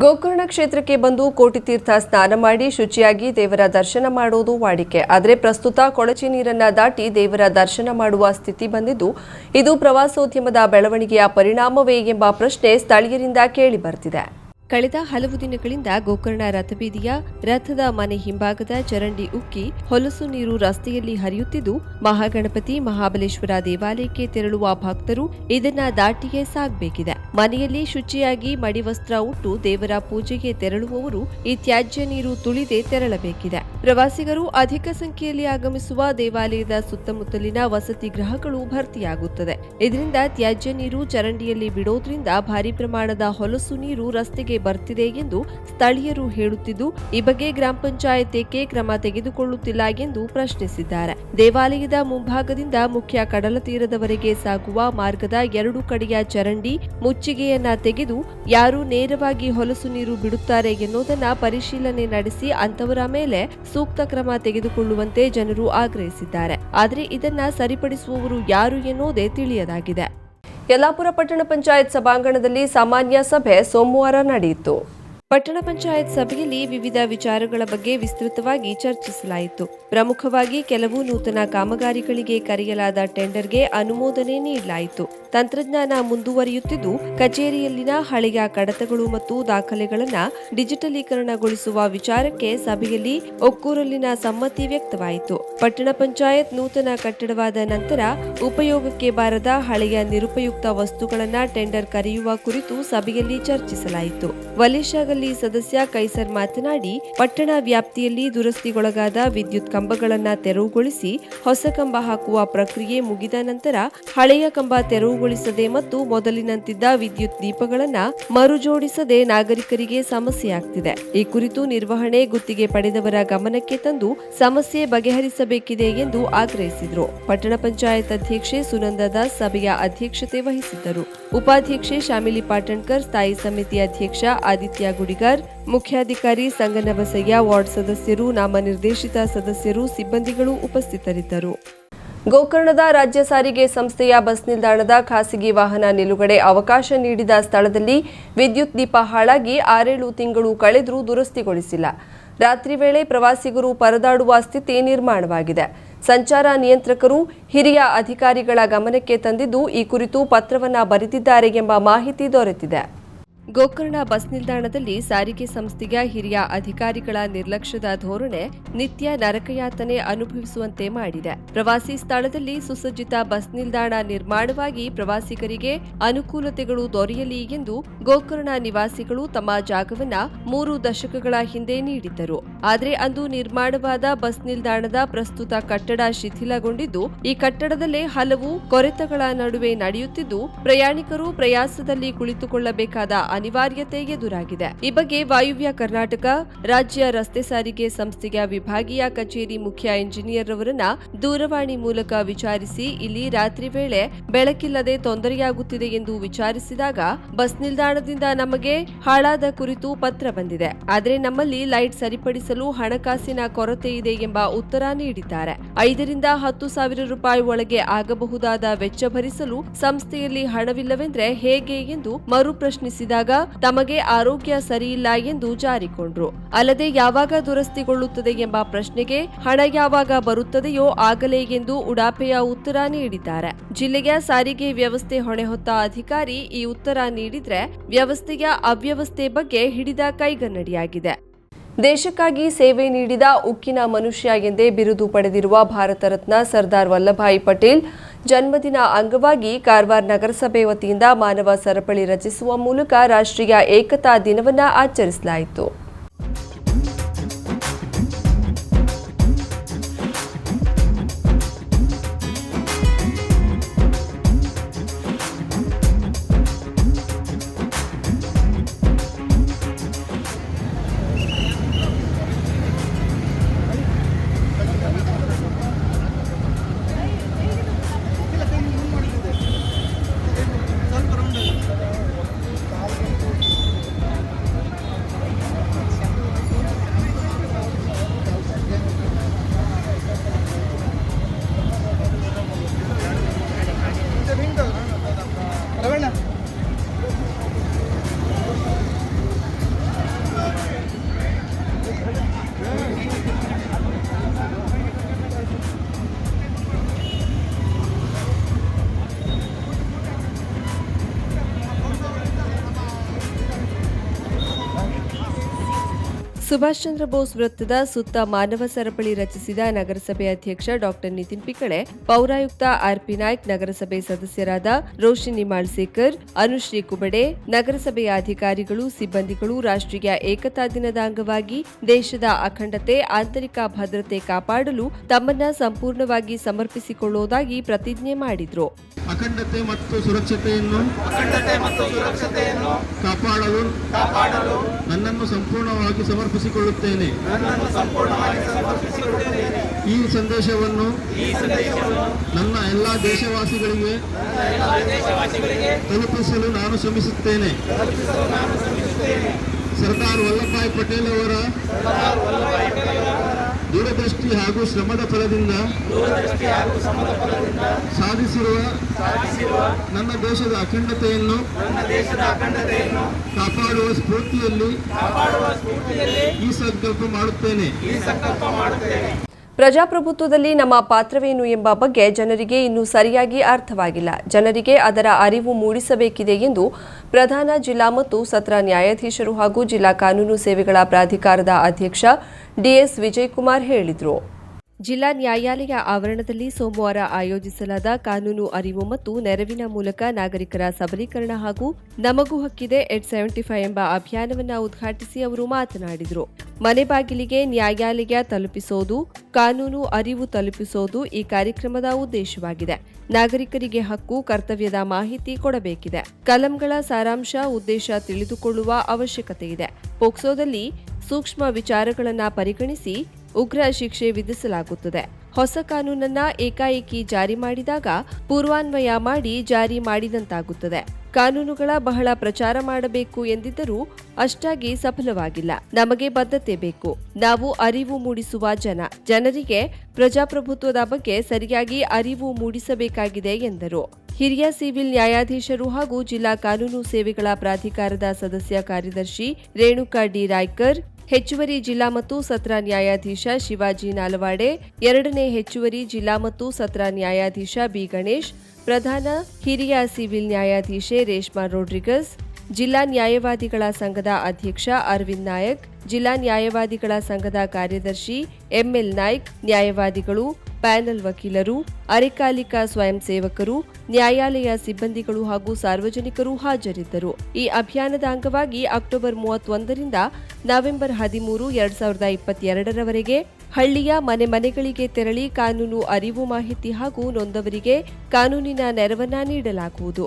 ಗೋಕರ್ಣ ಕ್ಷೇತ್ರಕ್ಕೆ ಬಂದು ಕೋಟಿತೀರ್ಥ ಸ್ನಾನ ಮಾಡಿ ಶುಚಿಯಾಗಿ ದೇವರ ದರ್ಶನ ಮಾಡುವುದು ವಾಡಿಕೆ. ಆದರೆ ಪ್ರಸ್ತುತ ಕೊಳಚೆ ನೀರನ್ನ ದಾಟಿ ದೇವರ ದರ್ಶನ ಮಾಡುವ ಸ್ಥಿತಿ ಬಂದಿದ್ದು, ಇದು ಪ್ರವಾಸೋದ್ಯಮದ ಬೆಳವಣಿಗೆಯ ಪರಿಣಾಮವೇ ಎಂಬ ಪ್ರಶ್ನೆ ಸ್ಥಳೀಯರಿಂದ ಕೇಳಿ ಬರ್ತಿದೆ. ಕಳೆದ ಹಲವು ದಿನಗಳಿಂದ ಗೋಕರ್ಣ ರಥಬೀದಿಯ ರಥದ ಮನೆ ಹಿಂಭಾಗದ ಚರಂಡಿ ಉಕ್ಕಿ ಹೊಲಸು ನೀರು ರಸ್ತೆಯಲ್ಲಿ ಹರಿಯುತ್ತಿದ್ದು, ಮಹಾಗಣಪತಿ ಮಹಾಬಲೇಶ್ವರ ದೇವಾಲಯಕ್ಕೆ ತೆರಳುವ ಭಕ್ತರು ಇದನ್ನ ದಾಟಿಯೇ ಸಾಗಬೇಕಿದೆ. ಮನೆಯಲ್ಲಿ ಶುಚಿಯಾಗಿ ಮಡಿವಸ್ತ್ರ ಉಟ್ಟು ದೇವರ ಪೂಜೆಗೆ ತೆರಳುವವರು ಈ ತ್ಯಾಜ್ಯ ನೀರು ತುಳಿದೇ ತೆರಳಬೇಕಿದೆ. ಪ್ರವಾಸಿಗರು ಅಧಿಕ ಸಂಖ್ಯೆಯಲ್ಲಿ ಆಗಮಿಸುವ ದೇವಾಲಯದ ಸುತ್ತಮುತ್ತಲಿನ ವಸತಿ ಗೃಹಗಳು ಭರ್ತಿಯಾಗುತ್ತದೆ. ಇದರಿಂದ ತ್ಯಾಜ್ಯ ನೀರು ಚರಂಡಿಯಲ್ಲಿ ಬಿಡೋದ್ರಿಂದ ಭಾರಿ ಪ್ರಮಾಣದ ಹೊಲಸು ನೀರು ರಸ್ತೆಗೆ ಬರ್ತಿದೆ ಎಂದು ಸ್ಥಳೀಯರು ಹೇಳುತ್ತಿದ್ದು, ಈ ಬಗ್ಗೆ ಗ್ರಾಮ ಪಂಚಾಯತ್ ಏಕೆ ಕ್ರಮ ತೆಗೆದುಕೊಳ್ಳುತ್ತಿಲ್ಲ ಎಂದು ಪ್ರಶ್ನಿಸಿದ್ದಾರೆ. ದೇವಾಲಯದ ಮುಂಭಾಗದಿಂದ ಮುಖ್ಯ ಕಡಲ ತೀರದವರೆಗೆ ಸಾಗುವ ಮಾರ್ಗದ ಎರಡು ಕಡೆಯ ಚರಂಡಿ ಮುಚ್ಚಿಗೆಯನ್ನ ತೆಗೆದು ಯಾರು ನೇರವಾಗಿ ಹೊಲಸು ನೀರು ಬಿಡುತ್ತಾರೆ ಎನ್ನುವುದನ್ನ ಪರಿಶೀಲನೆ ನಡೆಸಿ ಅಂತವರ ಮೇಲೆ ಸೂಕ್ತ ಕ್ರಮ ತೆಗೆದುಕೊಳ್ಳುವಂತೆ ಜನರು ಆಗ್ರಹಿಸಿದ್ದಾರೆ. ಆದರೆ ಇದನ್ನ ಸರಿಪಡಿಸುವವರು ಯಾರು ಎನ್ನುವುದೇ ತಿಳಿಯದಾಗಿದೆ. ಯಲ್ಲಾಪುರ ಪಟ್ಟಣ ಪಂಚಾಯತ್ ಸಭಾಂಗಣದಲ್ಲಿ ಸಾಮಾನ್ಯ ಸಭೆ ಸೋಮವಾರ ನಡೆಯಿತು. ಪಟ್ಟಣ ಪಂಚಾಯತ್ ಸಭೆಯಲ್ಲಿ ವಿವಿಧ ವಿಚಾರಗಳ ಬಗ್ಗೆ ವಿಸ್ತೃತವಾಗಿ ಚರ್ಚಿಸಲಾಯಿತು. ಪ್ರಮುಖವಾಗಿ ಕೆಲವು ನೂತನ ಕಾಮಗಾರಿಗಳಿಗೆ ಕರೆಯಲಾದ ಟೆಂಡರ್ಗೆ ಅನುಮೋದನೆ ನೀಡಲಾಯಿತು. ತಂತ್ರಜ್ಞಾನ ಮುಂದುವರಿಯುತ್ತಿದ್ದು, ಕಚೇರಿಯಲ್ಲಿನ ಹಳೆಯ ಕಡತಗಳು ಮತ್ತು ದಾಖಲೆಗಳನ್ನು ಡಿಜಿಟಲೀಕರಣಗೊಳಿಸುವ ವಿಚಾರಕ್ಕೆ ಸಭೆಯಲ್ಲಿ ಒಕ್ಕೂರಲ್ಲಿನ ಸಮ್ಮತಿ ವ್ಯಕ್ತವಾಯಿತು. ಪಟ್ಟಣ ಪಂಚಾಯತ್ ನೂತನ ಕಟ್ಟಡವಾದ ನಂತರ ಉಪಯೋಗಕ್ಕೆ ಬಾರದ ಹಳೆಯ ನಿರುಪಯುಕ್ತ ವಸ್ತುಗಳನ್ನು ಟೆಂಡರ್ ಕರೆಯುವ ಕುರಿತು ಸಭೆಯಲ್ಲಿ ಚರ್ಚಿಸಲಾಯಿತು. ವಲಿಶಾಗಲ್ಲಿ ಸದಸ್ಯ ಕೈಸರ್ ಮಾತನಾಡಿ, ಪಟ್ಟಣ ವ್ಯಾಪ್ತಿಯಲ್ಲಿ ದುರಸ್ತಿಗೊಳಗಾದ ವಿದ್ಯುತ್ ಕಂಬಗಳನ್ನ ತೆರವುಗೊಳಿಸಿ ಹೊಸ ಕಂಬ ಹಾಕುವ ಪ್ರಕ್ರಿಯೆ ಮುಗಿದ ನಂತರ ಹಳೆಯ ಕಂಬ ತೆರವುಗೊಳಿಸದೆ ಮತ್ತು ಮೊದಲಿನಂತಿದ್ದ ವಿದ್ಯುತ್ ದೀಪಗಳನ್ನ ಮರುಜೋಡಿಸದೆ ನಾಗರಿಕರಿಗೆ ಸಮಸ್ಯೆಯಾಗ್ತಿದೆ ಈ ಕುರಿತು ನಿರ್ವಹಣೆ ಗುತ್ತಿಗೆ ಪಡೆದವರ ಗಮನಕ್ಕೆ ತಂದು ಸಮಸ್ಯೆ ಬಗೆಹರಿಸಬೇಕಿದೆ ಎಂದು ಆಗ್ರಹಿಸಿದರು. ಪಟ್ಟಣ ಪಂಚಾಯತ್ ಅಧ್ಯಕ್ಷೆ ಸುನಂದ ದಾಸ್ ಸಭೆಯ ಅಧ್ಯಕ್ಷತೆ ವಹಿಸಿದ್ದರು. ಉಪಾಧ್ಯಕ್ಷೆ ಶಾಮಿಲಿ ಪಾಟಣ್ಕರ್, ಸ್ಥಾಯಿ ಸಮಿತಿ ಅಧ್ಯಕ್ಷ ಆದಿತ್ಯ ಗುಡಿಗಾರ್, ಮುಖ್ಯಾಧಿಕಾರಿ ಸಂಗನಬಸಯ್ಯ, ವಾರ್ಡ್ ಸದಸ್ಯರು, ನಾಮನಿರ್ದೇಶಿತ ಸದಸ್ಯರು, ಸಿಬ್ಬಂದಿಗಳು ಉಪಸ್ಥಿತರಿದ್ದರು. ಗೋಕರ್ಣದ ರಾಜ್ಯ ಸಾರಿಗೆ ಸಂಸ್ಥೆಯ ಬಸ್ ನಿಲ್ದಾಣದ ಖಾಸಗಿ ವಾಹನ ನಿಲುಗಡೆ ಅವಕಾಶ ನೀಡಿದ ಸ್ಥಳದಲ್ಲಿ ವಿದ್ಯುತ್ ದೀಪ ಹಾಳಾಗಿ ಆರೇಳು ತಿಂಗಳು ಕಳೆದರೂ ದುರಸ್ತಿಗೊಳಿಸಿಲ್ಲ. ರಾತ್ರಿ ವೇಳೆ ಪ್ರವಾಸಿಗರು ಪರದಾಡುವ ಸ್ಥಿತಿ ನಿರ್ಮಾಣವಾಗಿದೆ. ಸಂಚಾರ ನಿಯಂತ್ರಕರು ಹಿರಿಯ ಅಧಿಕಾರಿಗಳ ಗಮನಕ್ಕೆ ತಂದಿದ್ದು ಈ ಕುರಿತು ಪತ್ರವನ್ನ ಬರೆದಿದ್ದಾರೆ ಎಂಬ ಮಾಹಿತಿ ದೊರೆತಿದೆ. ಗೋಕರ್ಣ ಬಸ್ ನಿಲ್ದಾಣದಲ್ಲಿ ಸಾರಿಗೆ ಸಂಸ್ಥೆಯ ಹಿರಿಯ ಅಧಿಕಾರಿಗಳ ನಿರ್ಲಕ್ಷ್ಯದ ಧೋರಣೆ ನಿತ್ಯ ನರಕಯಾತನೆ ಅನುಭವಿಸುವಂತೆ ಮಾಡಿದೆ. ಪ್ರವಾಸಿ ಸ್ಥಳದಲ್ಲಿ ಸುಸಜ್ಜಿತ ಬಸ್ ನಿಲ್ದಾಣ ನಿರ್ಮಾಣವಾಗಿ ಪ್ರವಾಸಿಗರಿಗೆ ಅನುಕೂಲತೆಗಳು ದೊರೆಯಲಿ ಎಂದು ಗೋಕರ್ಣ ನಿವಾಸಿಗಳು ತಮ್ಮ ಜಾಗವನ್ನ ಮೂರು ದಶಕಗಳ ಹಿಂದೆ ನೀಡಿದ್ದರು. ಆದರೆ ಅಂದು ನಿರ್ಮಾಣವಾದ ಬಸ್ ನಿಲ್ದಾಣದ ಪ್ರಸ್ತುತ ಕಟ್ಟಡ ಶಿಥಿಲಗೊಂಡಿದ್ದು, ಈ ಕಟ್ಟಡದಲ್ಲೇ ಹಲವು ಕೊರೆತಗಳ ನಡುವೆ ನಡೆಯುತ್ತಿದ್ದು, ಪ್ರಯಾಣಿಕರು ಪ್ರಯಾಸದಲ್ಲಿ ಕುಳಿತುಕೊಳ್ಳಬೇಕಾದ ಅನಿವಾರ್ಯತೆ ಎದುರಾಗಿದೆ. ಈ ಬಗ್ಗೆ ವಾಯುವ್ಯ ಕರ್ನಾಟಕ, ರಾಜ್ಯ ರಸ್ತೆ ಸಾರಿಗೆ ಸಂಸ್ಥೆಯ ವಿಭಾಗೀಯ ಕಚೇರಿ ಮುಖ್ಯ ಇಂಜಿನಿಯರ್ ಅವರನ್ನ ದೂರವಾಣಿ ಮೂಲಕ ವಿಚಾರಿಸಿ ಇಲ್ಲಿ ರಾತ್ರಿ ವೇಳೆ ಬೆಳಕಿಲ್ಲದೆ ತೊಂದರೆಯಾಗುತ್ತಿದೆ ಎಂದು ವಿಚಾರಿಸಿದಾಗ ಬಸ್ ನಿಲ್ದಾಣದಿಂದ ನಮಗೆ ಹಾಳಾದ ಕುರಿತು ಪತ್ರ ಬಂದಿದೆ. ಆದರೆ ನಮ್ಮಲ್ಲಿ ಲೈಟ್ ಸರಿಪಡಿಸಲು ಹಣಕಾಸಿನ ಕೊರತೆ ಇದೆ ಎಂಬ ಉತ್ತರ ನೀಡಿದ್ದಾರೆ. ಐದರಿಂದ ಹತ್ತು ಸಾವಿರ ರೂಪಾಯಿ ಒಳಗೆ ಆಗಬಹುದಾದ ವೆಚ್ಚ ಭರಿಸಲು ಸಂಸ್ಥೆಯಲ್ಲಿ ಹಣವಿಲ್ಲವೆಂದ್ರೆ ಹೇಗೆ ಎಂದು ಮರು ಪ್ರಶ್ನಿಸಿದಾಗ ತಮಗೆ ಆರೋಗ್ಯ ಸರಿಯಿಲ್ಲ ಎಂದು ಜಾರಿಕೊಂಡ್ರು. ಅಲ್ಲದೆ ಯಾವಾಗ ದುರಸ್ತಿಗೊಳ್ಳುತ್ತದೆ ಎಂಬ ಪ್ರಶ್ನೆಗೆ ಹಣ ಯಾವಾಗ ಬರುತ್ತದೆಯೋ ಆಗಲೇ ಎಂದು ಉಡಾಪೆಯ ಉತ್ತರ ನೀಡಿದ್ದಾರೆ. ಜಿಲ್ಲೆಯ ಸಾರಿಗೆ ವ್ಯವಸ್ಥೆ ಹೊಣೆ ಹೊತ್ತ ಅಧಿಕಾರಿ ಈ ಉತ್ತರ ನೀಡಿದ್ರೆ ವ್ಯವಸ್ಥೆಯ ಅವ್ಯವಸ್ಥೆ ಬಗ್ಗೆ ಹಿಡಿದ ಕೈಗನ್ನಡಿಯಾಗಿದೆ. ದೇಶಕ್ಕಾಗಿ ಸೇವೆ ನೀಡಿದ ಉಕ್ಕಿನ ಮನುಷ್ಯ ಎಂದೇ ಬಿರುದು ಪಡೆದಿರುವ ಭಾರತ ರತ್ನ ಸರ್ದಾರ್ ವಲ್ಲಭಾಯಿ ಪಟೇಲ್ ಜನ್ಮದಿನ ಅಂಗವಾಗಿ ಕಾರವಾರ ನಗರಸಭೆ ವತಿಯಿಂದ ಮಾನವ ಸರಪಳಿ ರಚಿಸುವ ಮೂಲಕ ರಾಷ್ಟ್ರೀಯ ಏಕತಾ ದಿನವನ್ನು ಆಚರಿಸಲಾಯಿತು. ಸುಭಾಷ್ ಚಂದ್ರ ಬೋಸ್ ವೃತ್ತದ ಸುತ್ತ ಮಾನವ ಸರಪಳಿ ರಚಿಸಿದ ನಗರಸಭೆ ಅಧ್ಯಕ್ಷ ಡಾಕ್ಟರ್ ನಿತಿನ್ ಪಿಕಳೆ ಪೌರಾಯುಕ್ತ ಆರ್ಪಿ ನಾಯ್ಕ್ ನಗರಸಭೆ ಸದಸ್ಯರಾದ ರೋಶಿನಿ ಮಾಳ್ಸೇಕರ್ ಅನುಶ್ರೀ ಕುಬಡೆ ನಗರಸಭೆಯ ಅಧಿಕಾರಿಗಳು ಸಿಬ್ಬಂದಿಗಳು ರಾಷ್ಟ್ರೀಯ ಏಕತಾ ದಿನದ ಅಂಗವಾಗಿ ದೇಶದ ಅಖಂಡತೆ ಆಂತರಿಕ ಭದ್ರತೆ ಕಾಪಾಡಲು ತಮ್ಮನ್ನ ಸಂಪೂರ್ಣವಾಗಿ ಸಮರ್ಪಿಸಿಕೊಳ್ಳುವುದಾಗಿ ಪ್ರತಿಜ್ಞೆ ಮಾಡಿದ್ರು. ಅಖಂಡತೆ ಮತ್ತು ಸುರಕ್ಷತೆಯನ್ನು ಕಾಪಾಡಲು ನನ್ನನ್ನು ಸಂಪೂರ್ಣವಾಗಿ ಸಮರ್ಪಿಸಿಕೊಳ್ಳುತ್ತೇನೆ ಈ ಸಂದೇಶವನ್ನು ನನ್ನ ಎಲ್ಲ ದೇಶವಾಸಿಗಳಿಗೆ ತಲುಪಿಸಲು ನಾನು ಶ್ರಮಿಸುತ್ತೇನೆ. ಸರ್ದಾರ್ ವಲ್ಲಭಾಯ್ ಪಟೇಲ್ ಅವರ ದೂರದೃಷ್ಟಿ ಹಾಗೂ ಶ್ರಮದ ಫಲದಿಂದ ಸಾಧಿಸಿರುವ ನನ್ನ ದೇಶದ ಅಖಂಡತೆಯನ್ನು ಕಾಪಾಡುವ ಸ್ಫೂರ್ತಿಯಲ್ಲಿ ಈ ಸಂಕಲ್ಪ ಮಾಡುತ್ತೇನೆ. ಪ್ರಜಾಪ್ರಭುತ್ವದಲ್ಲಿ ನಮ್ಮ ಪಾತ್ರವೇನು ಎಂಬ ಬಗ್ಗೆ ಜನರಿಗೆ ಇನ್ನೂ ಸರಿಯಾಗಿ ಅರ್ಥವಾಗಿಲ್ಲ. ಜನರಿಗೆ ಅದರ ಅರಿವು ಮೂಡಿಸಬೇಕಿದೆ ಎಂದು ಪ್ರಧಾನ ಜಿಲ್ಲಾ ಮತ್ತು ಸತ್ರ ನ್ಯಾಯಾಧೀಶರು ಹಾಗೂ ಜಿಲ್ಲಾ ಕಾನೂನು ಸೇವೆಗಳ ಪ್ರಾಧಿಕಾರದ ಅಧ್ಯಕ್ಷ ಡಿಎಸ್ ವಿಜಯಕುಮಾರ್ ಹೇಳಿದರು. ಜಿಲ್ಲಾ ನ್ಯಾಯಾಲಯ ಆವರಣದಲ್ಲಿ ಸೋಮವಾರ ಆಯೋಜಿಸಲಾದ ಕಾನೂನು ಅರಿವು ಮತ್ತು ನೆರವಿನ ಮೂಲಕ ನಾಗರಿಕರ ಸಬಲೀಕರಣ ಹಾಗೂ ನಮಗೂ ಹಕ್ಕಿದೆ ಎಟ್ ಸೆವೆಂಟಿ ಫೈವ್ ಎಂಬ ಅಭಿಯಾನವನ್ನು ಉದ್ಘಾಟಿಸಿ ಅವರು ಮಾತನಾಡಿದರು. ಮನೆ ಬಾಗಿಲಿಗೆ ನ್ಯಾಯಾಲಯ ತಲುಪಿಸೋದು, ಕಾನೂನು ಅರಿವು ತಲುಪಿಸೋದು ಈ ಕಾರ್ಯಕ್ರಮದ ಉದ್ದೇಶವಾಗಿದೆ. ನಾಗರಿಕರಿಗೆ ಹಕ್ಕು, ಕರ್ತವ್ಯದ ಮಾಹಿತಿ ಕೊಡಬೇಕಿದೆ. ಕಲಂಗಳ ಸಾರಾಂಶ ಉದ್ದೇಶ ತಿಳಿದುಕೊಳ್ಳುವ ಅವಶ್ಯಕತೆ ಇದೆ ಪೋಕ್ಸೋದಲ್ಲಿ ಸೂಕ್ಷ್ಮ ವಿಚಾರಗಳನ್ನು ಪರಿಗಣಿಸಿ ಉಗ್ರ ಶಿಕ್ಷೆ ವಿಧಿಸಲಾಗುತ್ತದೆ. ಹೊಸ ಕಾನೂನನ್ನ ಏಕಾಏಕಿ ಜಾರಿ ಮಾಡಿದಾಗ ಪೂರ್ವಾನ್ವಯ ಮಾಡಿ ಜಾರಿ ಮಾಡಿದಂತಾಗುತ್ತದೆ. ಕಾನೂನುಗಳ ಬಹಳ ಪ್ರಚಾರ ಮಾಡಬೇಕು ಎಂದಿದ್ದರೂ ಅಷ್ಟಾಗಿ ಸಫಲವಾಗಿಲ್ಲ. ನಮಗೆ ಬದ್ಧತೆ ಬೇಕು. ನಾವು ಅರಿವು ಮೂಡಿಸುವ ಜನ. ಜನರಿಗೆ ಪ್ರಜಾಪ್ರಭುತ್ವದ ಬಗ್ಗೆ ಸರಿಯಾಗಿ ಅರಿವು ಮೂಡಿಸಬೇಕಾಗಿದೆ ಎಂದರು. ಹಿರಿಯ ಸಿವಿಲ್ ನ್ಯಾಯಾಧೀಶರು ಹಾಗೂ ಜಿಲ್ಲಾ ಕಾನೂನು ಸೇವೆಗಳ ಪ್ರಾಧಿಕಾರದ ಸದಸ್ಯ ಕಾರ್ಯದರ್ಶಿ ರೇಣುಕಾ ಡಿ ರಾಯ್ಕರ್, ಹೆಚ್ಚುವರಿ ಜಿಲ್ಲಾ ಮತ್ತು ಸತ್ರ ನ್ಯಾಯಾಧೀಶ ಶಿವಾಜಿ ನಾಲವಾಡೆ, ಎರಡನೇ ಹೆಚ್ಚುವರಿ ಜಿಲ್ಲಾ ಮತ್ತು ಸತ್ರ ನ್ಯಾಯಾಧೀಶ ಬಿ ಗಣೇಶ್, ಪ್ರಧಾನ ಹಿರಿಯ ಸಿವಿಲ್ ನ್ಯಾಯಾಧೀಶೆ ರೇಷ್ಮಾ ರೋಡ್ರಿಗಸ್ ಜಿಲ್ಲಾ ನ್ಯಾಯವಾದಿಗಳ ಸಂಘದ ಅಧ್ಯಕ್ಷ ಅರವಿಂದ್ ನಾಯಕ್, ಜಿಲ್ಲಾ ನ್ಯಾಯವಾದಿಗಳ ಸಂಘದ ಕಾರ್ಯದರ್ಶಿ ಎಂಎಲ್ ನಾಯ್ಕ್, ನ್ಯಾಯವಾದಿಗಳು, ಪ್ಯಾನಲ್ ವಕೀಲರು, ಅರೆಕಾಲಿಕ ಸ್ವಯಂ ಸೇವಕರು, ನ್ಯಾಯಾಲಯ ಸಿಬ್ಬಂದಿಗಳು ಹಾಗೂ ಸಾರ್ವಜನಿಕರು ಹಾಜರಿದ್ದರು. ಈ ಅಭಿಯಾನದ ಅಂಗವಾಗಿ ಅಕ್ಟೋಬರ್ ಮೂವತ್ತೊಂದರಿಂದ ನವೆಂಬರ್ ಹದಿಮೂರು ಎರಡ್ ಸಾವಿರದ ಇಪ್ಪತ್ತೆರಡರವರೆಗೆ ಹಳ್ಳಿಯ ಮನೆ ಮನೆಗಳಿಗೆ ತೆರಳಿ ಕಾನೂನು ಅರಿವು ಮಾಹಿತಿ ಹಾಗೂ ನೊಂದವರಿಗೆ ಕಾನೂನಿನ ನೆರವನ್ನ ನೀಡಲಾಗುವುದು.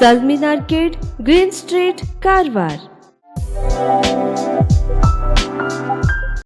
Salmeen market green street Karwar.